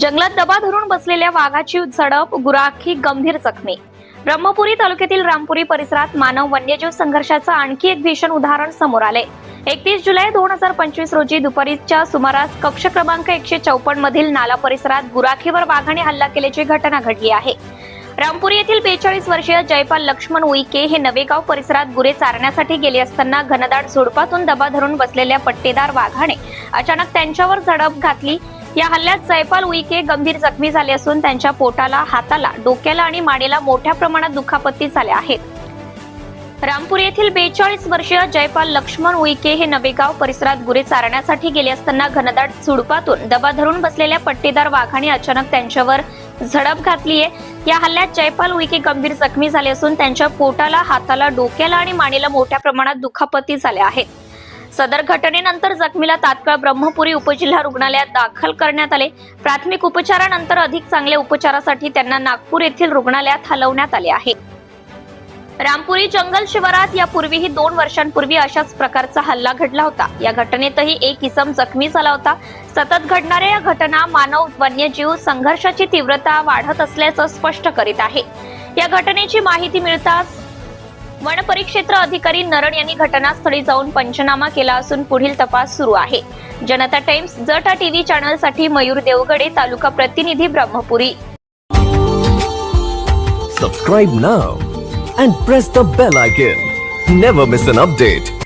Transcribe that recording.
जंगलात दबा धरून बसलेल्या वाघाची झडप गुराखी गंभीर जखमी. ब्रह्मपुरी तालुक्यातील रामपुरी परिसरात मानव वन्यजीव संघर्षाचं आणखी एक भीषण उदाहरण समोर आले एकतीस जुलै दोन हजार पंचवीस रोजी दुपारीच्या सुमारास कक्ष क्रमांक एकशे चौपन्न मधील नाला परिसरात गुराखीवर वाघाने हल्ला केल्याची घटना घडली आहे. रामपुरी येथील बेचाळीस वर्षीय जयपाल लक्ष्मण उईके हे नवेगाव परिसरात गुरे चारण्यासाठी गेले असताना घनदाट झुडपातून दबा धरून बसलेल्या पट्टेदार वाघाने अचानक त्यांच्यावर झडप घातली. या हल्ल्यात जयपाल उईके गंभीर जखमी झाले असून त्यांच्या पोटाला हाताला डोक्याला आणि मानेला मोठ्या प्रमाणात दुखापती झाल्या आहेत. रामपूर येथील बेचाळीस वर्षीय जयपाल लक्ष्मण उईके हे नवेगाव परिसरात गुरे चारण्यासाठी गेले असताना घनदाट झुडपातून दबा धरून बसलेल्या पट्टेदार वाघाने अचानक त्यांच्यावर झडप घातली आहे. या हल्ल्यात जयपाल उईके गंभीर जखमी झाले असून त्यांच्या पोटाला हाताला डोक्याला आणि मानेला मोठ्या प्रमाणात दुखापती झाल्या आहेत. सदर घटनेनंतर जखमीला तात्काळ ब्रह्मपुरी उपजिल्हा रुग्णालयात दाखल करण्यात आले. प्राथमिक उपचारानंतर अधिक चांगल्या उपचारासाठी त्यांना नागपूर येथील रुग्णालयात हलवण्यात आले आहे. रामपुरी जंगल शिवारात यापूर्वीही दोन वर्षांपूर्वी अशाच प्रकारचा हल्ला घडला होता. या घटनेतही एक इसम जखमी झाला होता. सतत घडणाऱ्या या घटना मानव वन्यजीव संघर्षाची तीव्रता वाढत असल्याचं स्पष्ट करीत आहे. या घटनेची माहिती मिळताच वन परिक्षेत्र अधिकारी नरण यांनी घटनास्थळी जाऊन पंचनामा केला असून पुढील तपास सुरू आहे. जनता टाइम्स जटा टीव्ही चॅनलसाठी मयूर देवगडे तालुका प्रतिनिधी Brahmapuri. Subscribe now and press the bell icon never miss an update